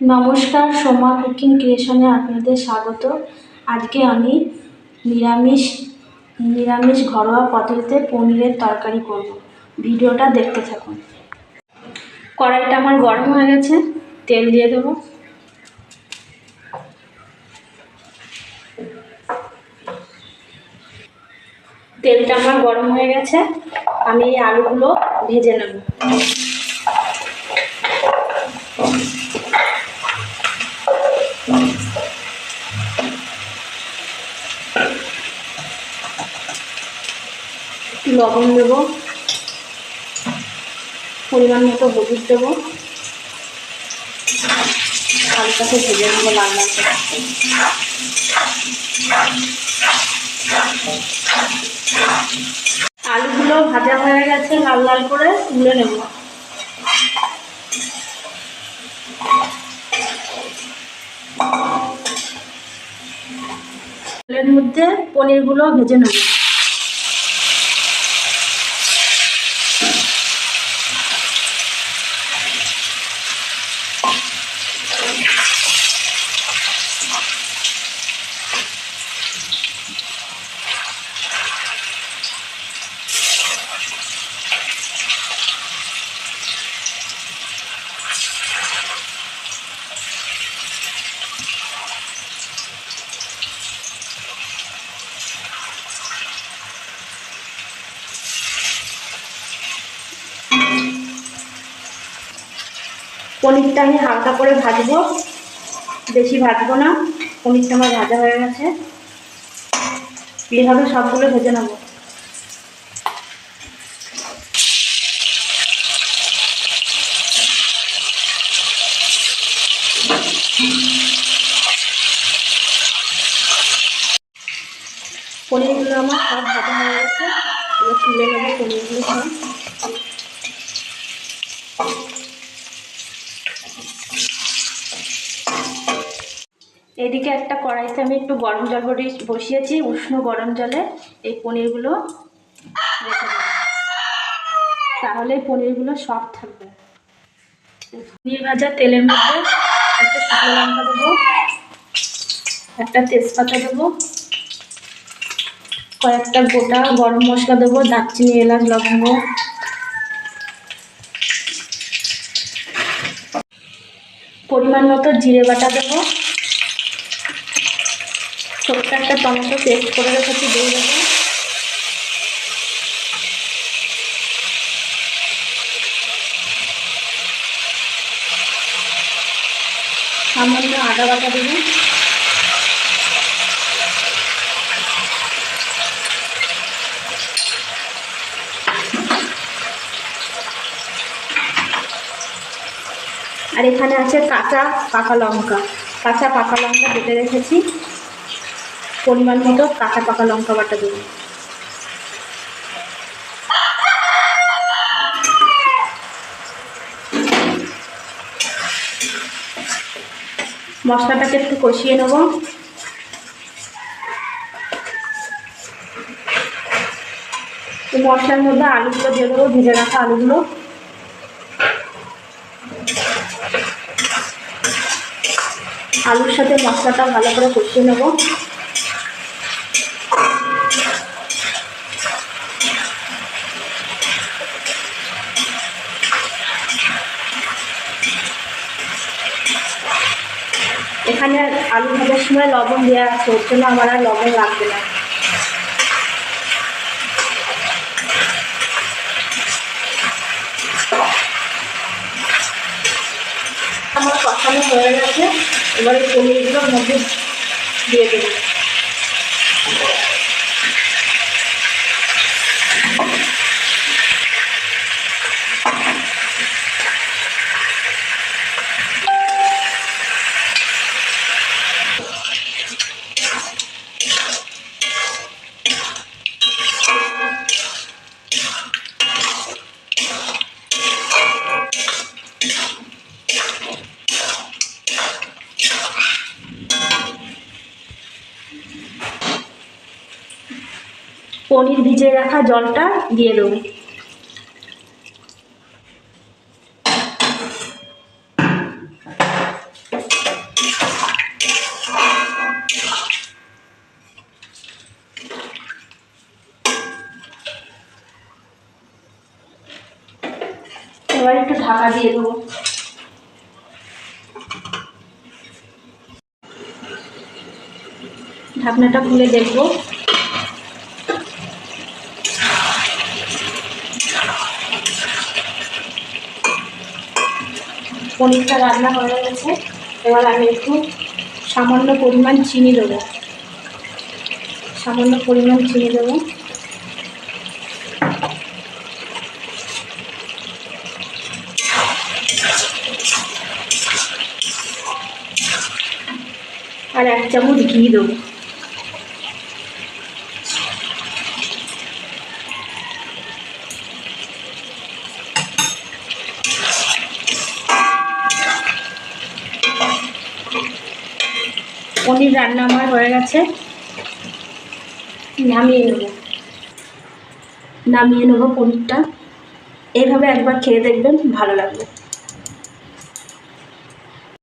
নমস্কার, সোমা কুকিং ক্রিয়েশনে আপনাদের স্বাগত। আজকে আমি নিরামিষ নিরামিষ ঘরোয়া পদ্ধতিতে পনিরের তরকারি করব। ভিডিওটা দেখতে থাকুন। কড়াইটা আমার গরম হয়ে গেছে, তেল দিয়ে দেবো। তেলটা আমার গরম হয়ে গেছে, আমি এই আলুগুলো ভেজে নেব। লবণ দেবো। পরিমাণ মতো হলুদ দেবো। হালকাতে ভেজে নেব লাল লাল আলুগুলো ভাজা হয়ে গেছে, লাল লাল করে তুলে নেব। মধ্যে পনিরগুলো ভেজে নেব। পনিরটা আমি হালকা করে ভাজবো। বেশি ভাজবো না, পনিরটা আমার ভাজা হয়ে গেছে। এইভাবে সবগুলো ভেজে নেব। পনিরগুলো আমার সব ভাজা হয়ে গেছে। তুলে নেব পনিরগুলো সব। এদিকে একটা কড়াইতে আমি একটু গরম জল বসি- বসিয়েছি, উষ্ণ গরম জলে এই পনিরগুলো তাহলে পনিরগুলো সফট থাকবে। পনির ভাজা, তেলের মধ্যে একটা শুকনো লঙ্কা দেবো, একটা তেজপাতা দেবো, কয়েকটা গোটা গরম মশলা দেবো, দারচিনি, এলাচ, লবঙ্গ। পরিমাণ মতো জিরে বাটা দেবো। ছোট্ট একটা টমেটো পেস্ট করে রেখেছি দিয়ে দেবো সামান্য আদা বাটা দেবো। আর এখানে আছে কাঁচা পাকা লঙ্কা। কাঁচা পাকা লঙ্কা বেটে রেখেছি। পরিমাণ মতো কাঁচা পাকা লঙ্কা বাটা দেবো মশলাটাকে একটু কষিয়ে নেব। মশলার মধ্যে আলুগুলো দিয়ে দেবো, ভেজে রাখা আলুগুলো। আলুর সাথে মশলাটা ভালো করে কষিয়ে নেব। এখানে আলু ভাজার সময় লবণ দেওয়া আছে, ওর জন্য আমার আর লবণ লাগবে না। আমার কষানো হয়ে গেছে, এবারে পনিরগুলোর মধ্যে দিয়ে দেবো। পনির ভিজে রাখা জলটা দিয়ে দেব। একটু ঢাকা দিয়ে দেবো। ঢাকনাটা খুলে দেখব। পনিরটা রান্না হয়ে গেছে। এবার আমি একটু সামান্য পরিমাণ চিনি দেবো। সামান্য পরিমাণ চিনি দেবো। আর এক চামচ ঘি দেবো। পনির রান্না আমার হয়ে গেছে। নামিয়ে নেব। নামিয়ে নেব পনিরটা। এইভাবে একবার খেয়ে দেখবেন, ভালো লাগবে।